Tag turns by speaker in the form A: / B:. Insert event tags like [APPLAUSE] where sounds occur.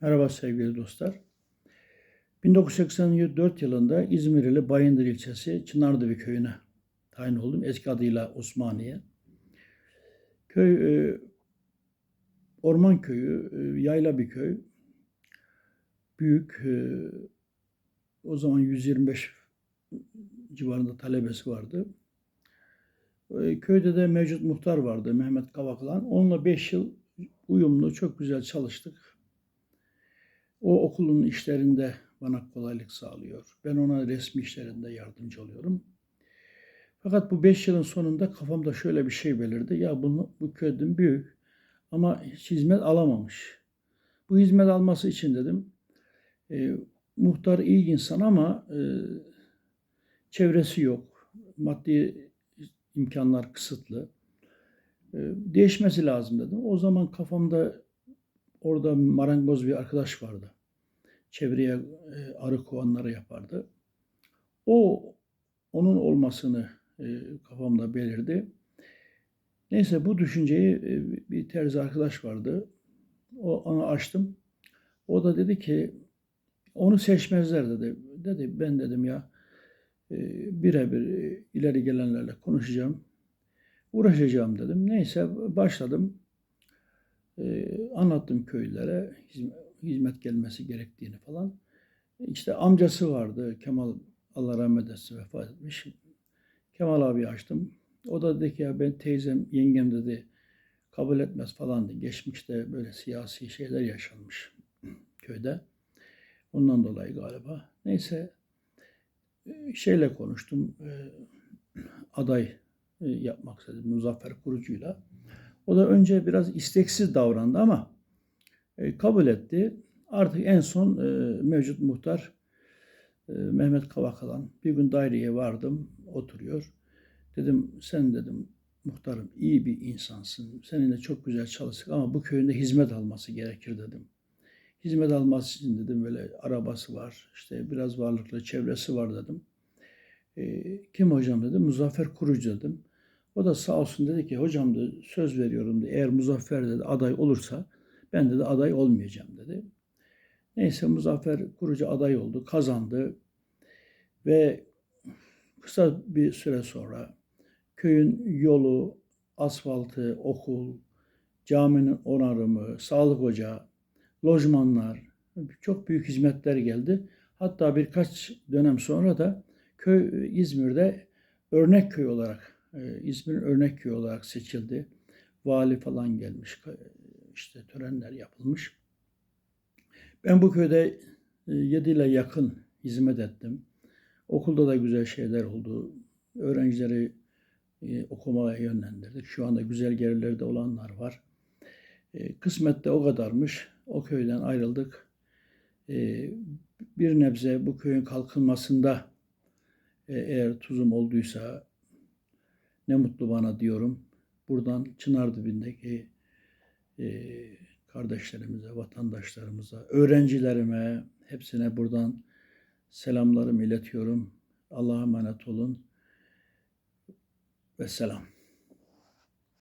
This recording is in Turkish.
A: Merhaba sevgili dostlar. 1984 yılında İzmir ili Bayındır ilçesi Çınardıbi köyüne tayin oldum. Eski adıyla Osmaniye. Köy e, orman köyü, e, yayla bir köy. Büyük. e, o zaman 125 civarında talebesi vardı. Köyde de mevcut muhtar vardı Mehmet Kavakılan. Onunla 5 yıl uyumlu, çok güzel çalıştık. O okulun işlerinde bana kolaylık sağlıyor. Ben ona resmi işlerinde yardımcı oluyorum. Fakat bu 5 yılın sonunda kafamda şöyle bir şey belirdi. Ya bunu, bu köyden büyük ama hiç hizmet alamamış. Bu hizmet alması için dedim. e, muhtar iyi insan ama e, çevresi yok. Maddi imkanlar kısıtlı. E, değişmesi lazım dedim. O zaman kafamda orada marangoz bir arkadaş vardı. Çevreye e, arı kovanları yapardı. O onun olmasını e, kafamda belirdi. Neyse bu düşünceyi e, bir terzi arkadaş vardı. O onu açtım. O da dedi ki onu seçmezler dedi. Dedi ben dedim ya e, birebir e, ileri gelenlerle konuşacağım. Uğraşacağım dedim. Neyse başladım. E, anlattım köylülere hizmet, hizmet gelmesi gerektiğini falan. İşte amcası vardı Kemal Allah rahmet etsin vefat etmiş. Kemal abi açtım. O da dedi ki ya ben teyzem yengem dedi kabul etmez falan dedi. Geçmişte böyle siyasi şeyler yaşanmış [CLEARS THROAT] köyde. Ondan dolayı galiba. Neyse e, şeyle konuştum. E, [CLEARS THROAT] aday e, yapmak istedim Muzaffer Kurucu'yla. O da önce biraz isteksiz davrandı ama e, kabul etti. Artık en son e, mevcut muhtar e, Mehmet Kavakalan bir gün daireye vardım oturuyor. Dedim sen dedim muhtarım iyi bir insansın. Seninle çok güzel çalıştık ama bu köyünde hizmet alması gerekir dedim. Hizmet alması için dedim böyle arabası var, işte biraz varlıklı çevresi var dedim. E, kim hocam dedim, Muzaffer Kurucu dedim. O da sağ olsun dedi ki hocam da söz veriyorum dedi. Eğer Muzaffer dedi aday olursa ben dedi aday olmayacağım dedi. Neyse Muzaffer Kurucu aday oldu, kazandı ve kısa bir süre sonra köyün yolu, asfaltı, okul, caminin onarımı, sağlık ocağı, lojmanlar, çok büyük hizmetler geldi. Hatta birkaç dönem sonra da köy İzmir'de örnek köy olarak, e, İzmir'in örnek köyü olarak seçildi. Vali falan gelmiş, işte törenler yapılmış. Ben bu köyde 7 ile yakın hizmet ettim. Okulda da güzel şeyler oldu. Öğrencileri e, okumaya yönlendirdik. Şu anda güzel gerilerde olanlar var. E, kısmette o kadarmış. O köyden ayrıldık. E, bir nebze bu köyün kalkınmasında e, eğer tuzum olduysa ne mutlu bana diyorum. Buradan Çınardibindeki e, kardeşlerimize, vatandaşlarımıza, öğrencilerime hepsine buradan selamlarımı iletiyorum. Allah'a emanet olun. Ve selam.